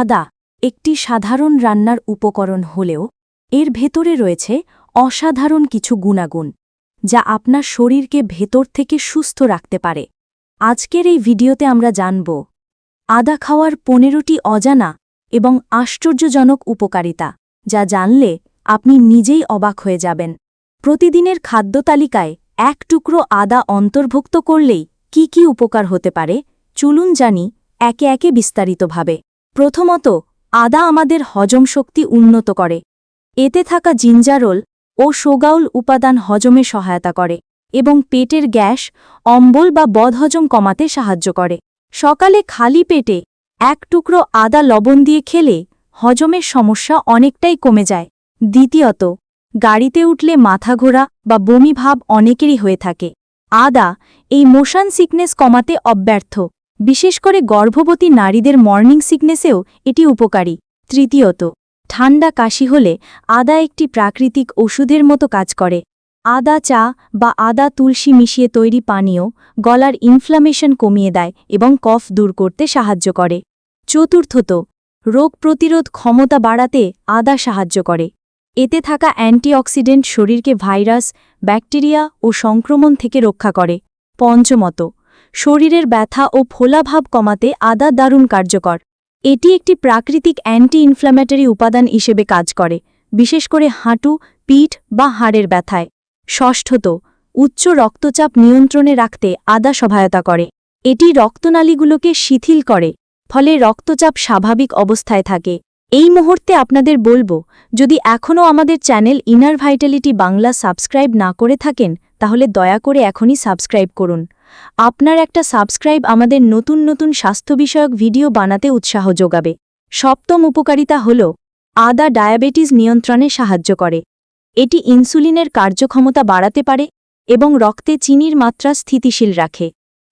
আদা, একটি সাধারণ রান্নার উপকরণ হলেও, এর ভেতরে রয়েছে অসাধারণ কিছু গুণাগুণ, যা আপনার শরীরকে ভেতর থেকে সুস্থ রাখতে পারে। আজকের এই ভিডিওতে আমরা জানব, আদা খাওয়ার পনেরোটি অজানা এবং আশ্চর্যজনক উপকারিতা, যা জানলে আপনি নিজেই অবাক হয়ে যাবেন। প্রতিদিনের খাদ্য তালিকায় এক টুকরো আদা অন্তর্ভুক্ত করলেই কি কি উপকার হতে পারে, চলুন জানি একে একে বিস্তারিতভাবে। প্রথমত, আদা আমাদের হজম শক্তি উন্নত করে। এতে থাকা জিঞ্জারোল ও সোগাউল উপাদান হজমে সহায়তা করে এবং পেটের গ্যাস, অম্বল বা বদহজম কমাতে সাহায্য করে। সকালে খালি পেটে এক টুকরো আদা লবণ দিয়ে খেলে হজমের সমস্যা অনেকটাই কমে যায়। দ্বিতীয়ত, গাড়িতে উঠলে মাথা ঘোরা বা বমি ভাব অনেকেরই হয়ে থাকে। আদা এই মোশন সিকনেস কমাতে অব্যর্থ। বিশেষ করে গর্ভবতী নারীদের মর্নিং সিকনেসেও এটি উপকারী। তৃতীয়ত, ঠান্ডা কাশি হলে আদা একটি প্রাকৃতিক ওষুধের মতো কাজ করে। আদা চা বা আদা তুলসী মিশিয়ে তৈরি পানীয় গলার ইনফ্লামেশন কমিয়ে দেয় এবং কফ দূর করতে সাহায্য করে। চতুর্থত, রোগ প্রতিরোধ ক্ষমতা বাড়াতে আদা সাহায্য করে। এতে থাকা অ্যান্টিঅক্সিডেন্ট শরীরকে ভাইরাস, ব্যাকটেরিয়া ও সংক্রমণ থেকে রক্ষা করে। পঞ্চমত শরীরের ব্যথা ও ফোলাভাব কমাতে আদা দারুণ কার্যকর। এটি একটি প্রাকৃতিক অ্যান্টি ইনফ্ল্যামেটরি উপাদান হিসেবে কাজ করে, বিশেষ করে হাঁটু, পিঠ বা হাড়ের ব্যথায়। ষষ্ঠত, উচ্চ রক্তচাপ নিয়ন্ত্রণে রাখতে আদা সহায়তা করে। এটি রক্তনালীগুলোকে শিথিল করে, ফলে রক্তচাপ স্বাভাবিক অবস্থায় থাকে। এই মুহূর্তে আপনাদের বলব, যদি এখনও আমাদের channel inner vitality Bangla subscribe না করে থাকেন, তাহলে দয়া করে এখনই সাবস্ক্রাইব করুন। আপনার একটা সাবস্ক্রাইব আমাদের নতুন নতুন স্বাস্থ্য বিষয়ক ভিডিও বানাতে উৎসাহ যোগাবে। সপ্তম উপকারিতা হল, আদা ডায়াবেটিস নিয়ন্ত্রণে সাহায্য করে। এটি ইনসুলিনের কার্যক্ষমতা বাড়াতে পারে এবং রক্তে চিনির মাত্রা স্থিতিশীল রাখে।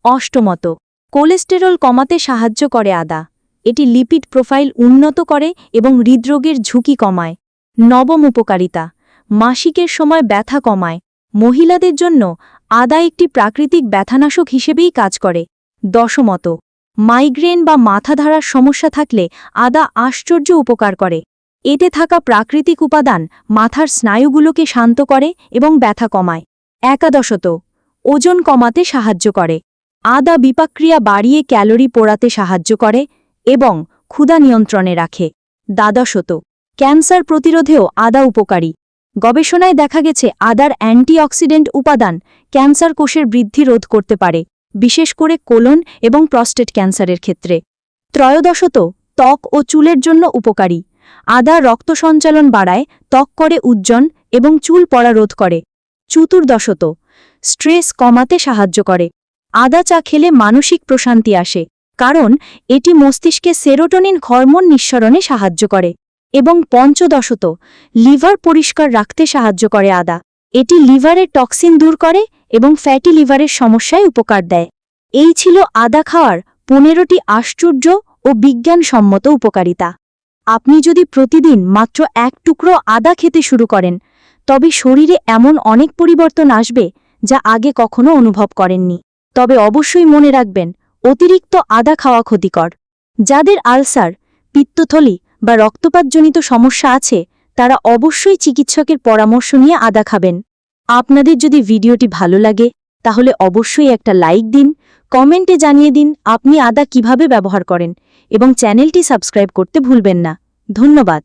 অষ্টমত, কোলেস্টেরল কমাতে সাহায্য করে আদা। এটি লিপিড প্রোফাইল উন্নত করে এবং হৃদরোগের ঝুঁকি কমায়। নবম উপকারিতা, মাসিকের সময় ব্যথা কমায়। মহিলাদের জন্য আদা একটি প্রাকৃতিক ব্যথানাশক হিসেবেই কাজ করে। দশমত, মাইগ্রেন বা মাথা ধারার সমস্যা থাকলে আদা আশ্চর্য উপকার করে। এতে থাকা প্রাকৃতিক উপাদান মাথার স্নায়ুগুলোকে শান্ত করে এবং ব্যথা কমায়। একাদশত, ওজন কমাতে সাহায্য করে। আদা বিপাক্রিয়া বাড়িয়ে ক্যালোরি পোড়াতে সাহায্য করে এবং ক্ষুধা নিয়ন্ত্রণে রাখে। দ্বাদশত, ক্যান্সার প্রতিরোধেও আদা উপকারী। গবেষণায় দেখা গেছে আদার অ্যান্টিঅক্সিডেন্ট উপাদান ক্যান্সার কোষের বৃদ্ধি রোধ করতে পারে, বিশেষ করে কোলন এবং প্রস্টেট ক্যান্সারের ক্ষেত্রে। ত্রয়োদশত, ত্বক ও চুলের জন্য উপকারী। আদা রক্ত সঞ্চালন বাড়ায়, ত্বক করে উজ্জ্বল এবং চুল পড়া রোধ করে। চতুর্দশত, স্ট্রেস কমাতে সাহায্য করে। আদা চা খেলে মানসিক প্রশান্তি আসে। কারণ এটি মস্তিষ্কে সেরোটোনিন হরমোন নিঃসরণে সাহায্য করে এবং পঞ্চদশত লিভার পরিষ্কার রাখতে সাহায্য করে আদা। এটি লিভারের টক্সিন দূর করে এবং ফ্যাটি লিভারের সমস্যায় উপকার দেয়। এই ছিল আদা খাওয়ার পনেরোটি আশ্চর্য ও বিজ্ঞানসম্মত উপকারিতা। আপনি যদি প্রতিদিন মাত্র এক টুকরো আদা খেতে শুরু করেন, তবে শরীরে এমন অনেক পরিবর্তন আসবে যা আগে কখনো অনুভব করেননি। তবে অবশ্যই মনে রাখবেন অতিরিক্ত আদা খাওয়া ক্ষতিকর। যাদের আলসার, পিত্তথলি বা রক্তপাতজনিত সমস্যা আছে, তারা অবশ্যই চিকিৎসকের পরামর্শ নিয়ে আদা খাবেন। আপনাদের যদি ভিডিওটি ভালো লাগে, তাহলে অবশ্যই একটা লাইক দিন, কমেন্টে জানিয়ে দিন আপনি আদা কীভাবে ব্যবহার করেন, এবং চ্যানেলটি সাবস্ক্রাইব করতে ভুলবেন না। ধন্যবাদ।